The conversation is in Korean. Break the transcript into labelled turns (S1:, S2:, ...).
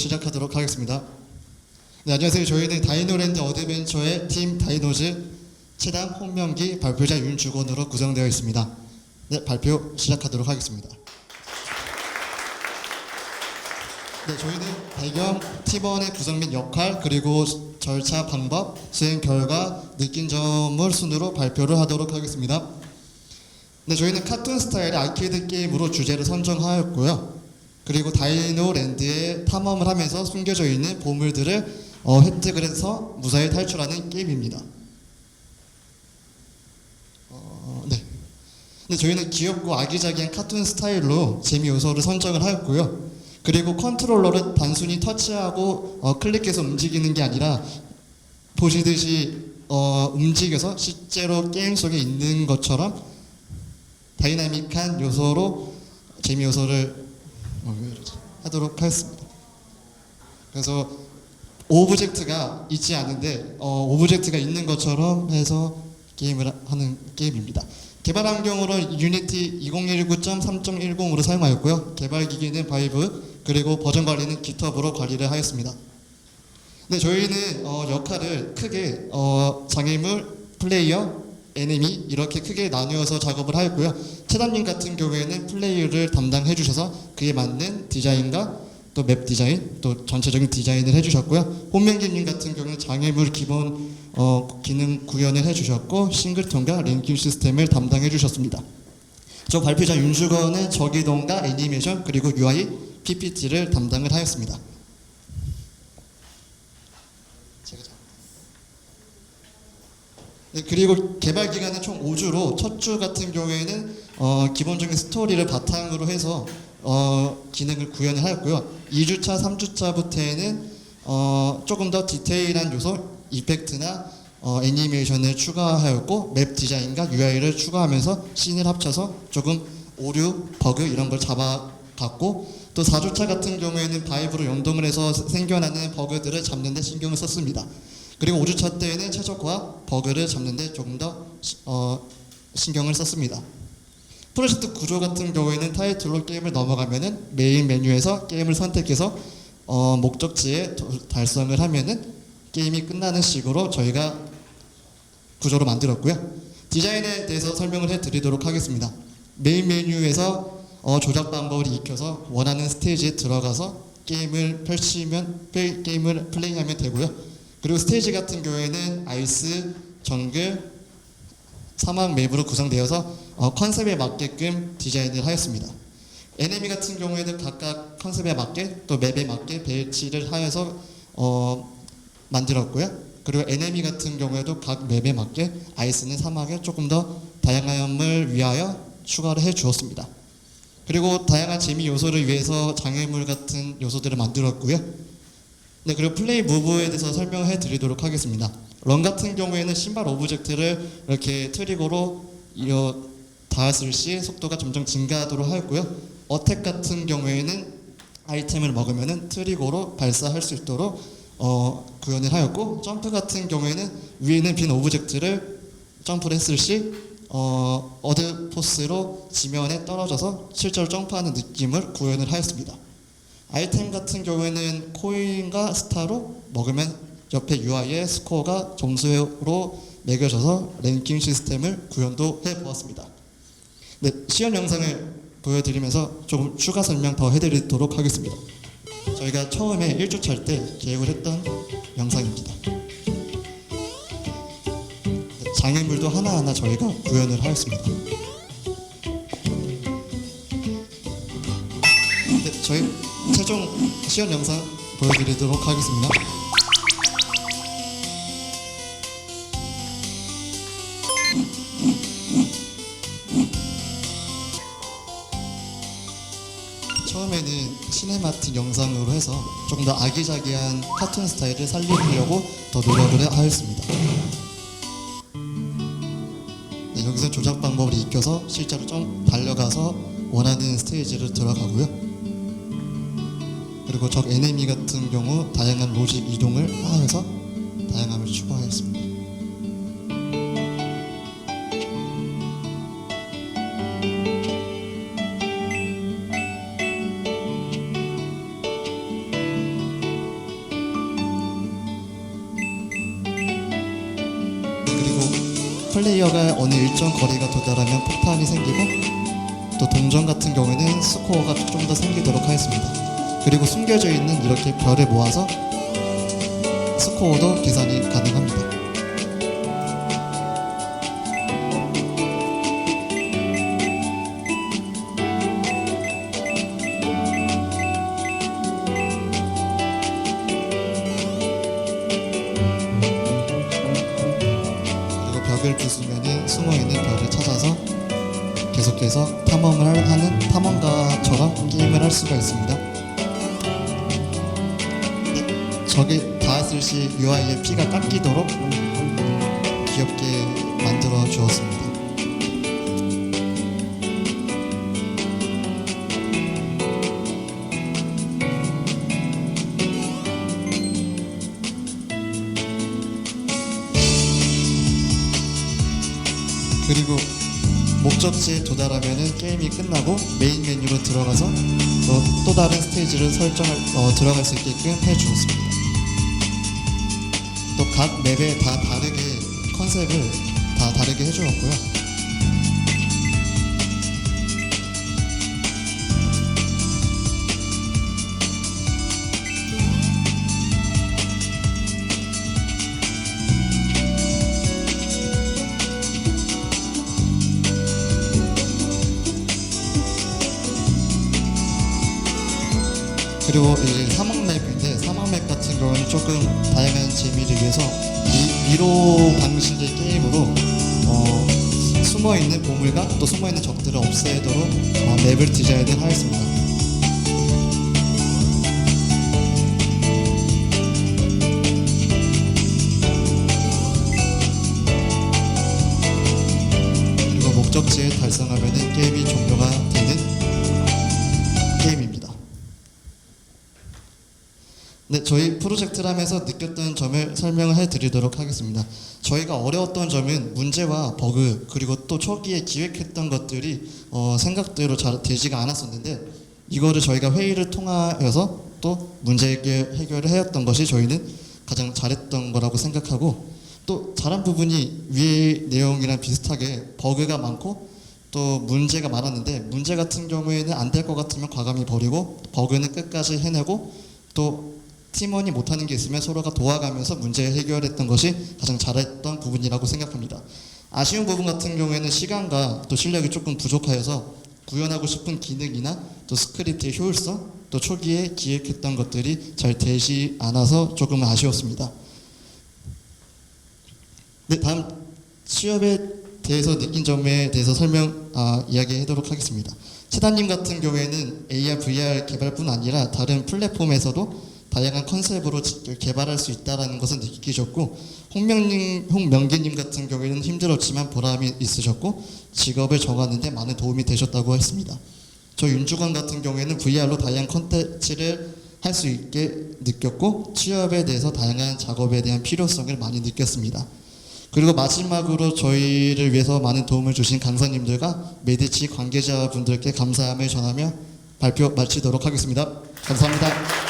S1: 시작하도록 하겠습니다. 네, 안녕하세요. 저희는 다이노랜드 어드벤처의 팀 다이노즈 최당 홍명기 발표자 윤주건으로 구성되어 있습니다. 네, 발표 시작하도록 하겠습니다. 네, 저희는 배경, 팀원의 구성 및 역할, 그리고 절차 방법, 수행 결과, 느낀 점을 순으로 발표를 하도록 하겠습니다. 네, 저희는 카툰 스타일의 아케이드 게임으로 주제를 선정하였고요. 그리고 다이노랜드에 탐험을 하면서 숨겨져 있는 보물들을 어, 획득을 해서 무사히 탈출하는 게임입니다. 어, 네. 네, 저희는 귀엽고 아기자기한 카툰 스타일로 재미 요소를 선정을 하였고요. 그리고 컨트롤러를 단순히 터치하고 어, 클릭해서 움직이는 게 아니라 보시듯이 어, 움직여서 실제로 게임 속에 있는 것처럼 다이나믹한 요소로 재미 요소를 하도록 하겠습니다. 그래서 오브젝트가 있지 않은데 어, 오브젝트가 있는 것처럼 해서 게임을 하는 게임입니다. 개발 환경으로 유니티 2019.3.10으로 사용하였고요. 개발 기기는 바이브 그리고 버전 관리는 깃허브로 관리를 하였습니다. 네, 저희는 어, 역할을 크게 어, 장애물, 플레이어, 애니미 이렇게 크게 나누어서 작업을 하였고요. 최단님 같은 경우에는 플레이어를 담당해 주셔서 그에 맞는 디자인과 또 맵 디자인, 또 전체적인 디자인을 해주셨고요. 혼명기님 같은 경우는 장애물 기본 어, 기능 구현을 해주셨고 싱글톤과 랭킹 시스템을 담당해 주셨습니다. 저 발표자 윤주건은 저기동과 애니메이션 그리고 UI, PPT를 담당을 하였습니다. 네, 그리고 개발 기간은 총 5주로 첫 주 같은 경우에는 어, 기본적인 스토리를 바탕으로 해서 어, 기능을 구현을 하였고요. 2주차, 3주차부터에는 어, 조금 더 디테일한 요소, 이펙트나 어, 애니메이션을 추가하였고 맵 디자인과 UI를 추가하면서 씬을 합쳐서 조금 오류, 버그 이런 걸 잡아갔고 또 4주차 같은 경우에는 바이브로 연동을 해서 생겨나는 버그들을 잡는 데 신경을 썼습니다. 그리고 5주차 때에는 최적화 버그를 잡는 데 조금 더 시- 어, 신경을 썼습니다. 프로젝트 구조 같은 경우에는 타이틀로 게임을 넘어가면은 메인 메뉴에서 게임을 선택해서 어, 목적지에 도- 달성을 하면은 게임이 끝나는 식으로 저희가 구조로 만들었고요. 디자인에 대해서 설명을 해드리도록 하겠습니다. 메인 메뉴에서 어, 조작 방법을 익혀서 원하는 스테이지에 들어가서 게임을 펼치면 게임을 플레이하면 되고요. 그리고 스테이지 같은 경우에는 아이스, 정글, 사막 맵으로 구성되어서 어, 컨셉에 맞게끔 디자인을 하였습니다. 애니미 같은 경우에는 각각 컨셉에 맞게 또 맵에 맞게 배치를 하여서 어, 만들었고요. 그리고 애니미 같은 경우에도 각 맵에 맞게 아이스는 사막에 조금 더 다양함을 위하여 추가를 해 주었습니다. 그리고 다양한 재미 요소를 위해서 장애물 같은 요소들을 만들었고요. 네, 그리고 플레이 무브에 대해서 설명해 드리도록 하겠습니다. 런 같은 경우에는 신발 오브젝트를 이렇게 트리거로 이어 닿았을 시 속도가 점점 증가하도록 하였고요. 어택 같은 경우에는 아이템을 먹으면은 트리거로 발사할 수 있도록 어, 구현을 하였고 점프 같은 경우에는 위에 있는 빈 오브젝트를 점프를 했을 시 어, 어드 포스로 지면에 떨어져서 실제로 점프하는 느낌을 구현을 하였습니다. 아이템 같은 경우에는 코인과 스타로 먹으면 옆에 UI에 스코어가 점수로 매겨져서 랭킹 시스템을 구현도 해보았습니다. 네, 시연 영상을 보여드리면서 조금 추가 설명 더 해드리도록 하겠습니다. 저희가 처음에 1주 차 때 계획을 했던 영상입니다. 네, 장애물도 하나하나 저희가 구현을 하였습니다. 네, 저희 최종 시연 영상 보여드리도록 하겠습니다. 처음에는 시네마틱 영상으로 해서 조금 더 아기자기한 카툰 스타일을 살리려고 더 노력을 하였습니다. 네, 여기서 조작 방법을 익혀서 실제로 좀 달려가서 원하는 스테이지를 들어가고요. 그리고 적 에네미 같은 경우 다양한 로직 이동을 하여서 다양함을 추가하였습니다. 플레이어가 어느 일정 거리가 도달하면 폭탄이 생기고 또 동전 같은 경우에는 스코어가 좀 더 생기도록 하였습니다. 그리고 숨겨져 있는 이렇게 별을 모아서 스코어도 계산이 가능합니다. 탐험을 할- 하는 탐험가처럼 게임을 할 수가 있습니다. 네, 적이 닿았을 시 UI의 피가 깎이도록 귀엽게 만들어 주었습니다. 그리고 목적지에 도달하면은 게임이 끝나고 메인 메뉴로 들어가서 또, 또 다른 스테이지를 설정할 어, 들어갈 수 있게끔 해주었습니다. 또 각 맵에 다 다르게 컨셉을 다 다르게 해주었고요. 그리고 이제 사막 맵인데 사막 맵 같은 경우는 조금 다양한 재미를 위해서 미, 미로 방식의 게임으로 어, 숨어 있는 보물과 또 숨어 있는 적들을 없애도록 어, 맵을 디자인을 하였습니다. 목적지에 달성하면은 게임이 종료가 게임입니다. 네, 저희 프로젝트를 하면서 느꼈던 점을 설명을 해드리도록 하겠습니다. 저희가 어려웠던 점은 문제와 버그 그리고 또 초기에 기획했던 것들이 어, 생각대로 잘 되지가 않았었는데 이거를 저희가 회의를 통하여서 또 문제 해결, 해결을 해왔던 것이 저희는 가장 잘했던 거라고 생각하고 또 잘한 부분이 위의 내용이랑 비슷하게 버그가 많고 또 문제가 많았는데 문제 같은 경우에는 안 될 것 같으면 과감히 버리고 버그는 끝까지 해내고 또 팀원이 못하는 게 있으면 서로가 도와가면서 문제 해결했던 것이 가장 잘했던 부분이라고 생각합니다. 아쉬운 부분 같은 경우에는 시간과 또 실력이 조금 부족하여서 구현하고 싶은 기능이나 또 스크립트의 효율성 또 초기에 기획했던 것들이 잘 되지 않아서 조금 아쉬웠습니다. 네, 다음 취업에 대해서 느낀 점에 대해서 설명 아, 이야기하도록 하겠습니다. 채단님 같은 경우에는 AR, VR 개발뿐 아니라 다른 플랫폼에서도 다양한 컨셉으로 지- 개발할 수 있다라는 것을 느끼셨고 홍명님, 홍명기님 같은 경우에는 힘들었지만 보람이 있으셨고 직업을 정하는데 많은 도움이 되셨다고 했습니다. 저 윤주관 같은 경우에는 VR로 다양한 컨텐츠를 할 수 있게 느꼈고 취업에 대해서 다양한 작업에 대한 필요성을 많이 느꼈습니다. 그리고 마지막으로 저희를 위해서 많은 도움을 주신 강사님들과 메디치 관계자분들께 감사함을 전하며 발표 마치도록 하겠습니다. 감사합니다.